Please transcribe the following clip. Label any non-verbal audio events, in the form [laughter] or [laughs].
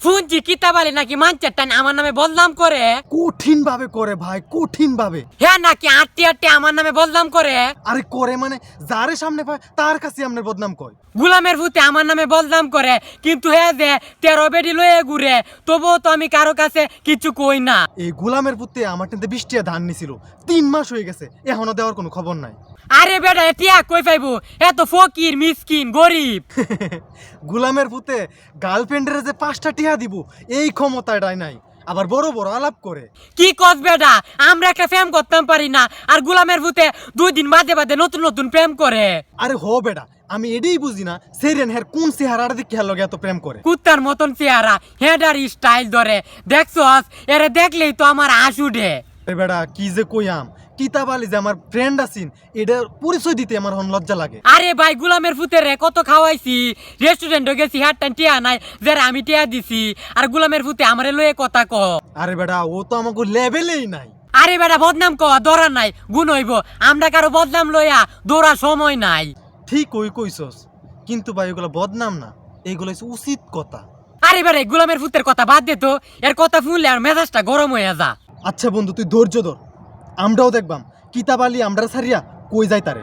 শুনছি কিতাবালি নাকি মাঞ্চার টান আমার নামে বদনাম করে। কঠিন ভাবে করে ভাই কঠিন ভাবে হ্যাঁ নাকি আটটি আটটি আমার নামে বদনাম করে? আরে করে মানে যারে সামনে পায় তার কাছে আপনার বদনাম কয়। গুলামের ভূতে আমার নামে বদনাম করে কিন্তু হ্যাঁ যে তেরো বেডি লয়ে ঘুরে তবুও তো আমি কারও কাছে কিছু কই না। এই গোলামের পুত্তে আমার টেনতে বৃষ্টিয়া ধান নিছিল তিন মাস হয়ে গেছে এখনও দেওয়ার কোনো খবর নাই। আরে বেটা এটিয়া কই পাইবো? এত ফকির মিসকিন গরিব। [laughs] গোলামের পুতে গার্লফ্রেন্ডের যে পাঁচটা টিহা দিব এই ক্ষমতাটাই নাই। আবার বড় বড় আলাপ করে। কি কস বেটা? আমরা একটা প্রেম করতাম পারি না আর গোলামের ভূতে দুই দিন মাঝে মাঝে নতুন নতুন প্রেম করে। আরে হো বেটা আমি এটাই বুঝি না সেরেন হের কোন চেহারার দিকে খেয়াল লগে এত প্রেম করে? কুত্তার মতন চেহারা হেডার স্টাইল ধরে। দেখছস? এরে দেখলেই তো আমার হাস উঠে। বেটা কি যে কইয়াম কিতাবালি যে আমার ফ্রেন্ড আছিন এটার পরিচয় দিতে আমার হন লজ্জা লাগে। আরে ভাই গুলামের ফুতেরে কত খাওয়াইছি। রেস্টুরেন্টে গেছি হাট টান টিয়া নাই যারা আমি টিয়া দিছি। আর গুলামের ফুতে আমারে লয়ে কথা ক। আরে বেটা ও তো আমাকে লেভেলেই নাই। আরে বেটা বদনাম ক দৌড়া নাই গুণ হইব। আমরা কারও বদনাম লইয়া দৌড়া সময় নাই। ঠিক ওই কইছস কিন্তু ভাই এগুলো বদনাম না এইগুলো হচ্ছে উচিত কথা। আরে বেটা গুলামের ফুতের কথা বাদ দে তো। এর কথা শুনলে আর মেজাজটা গরম হয়ে যা। আচ্ছা বন্ধু তুই ধৈর্য ধর। আমরাও দেখবাম। কিতাব আলী আমরা সারিয়া কই যাই তারে?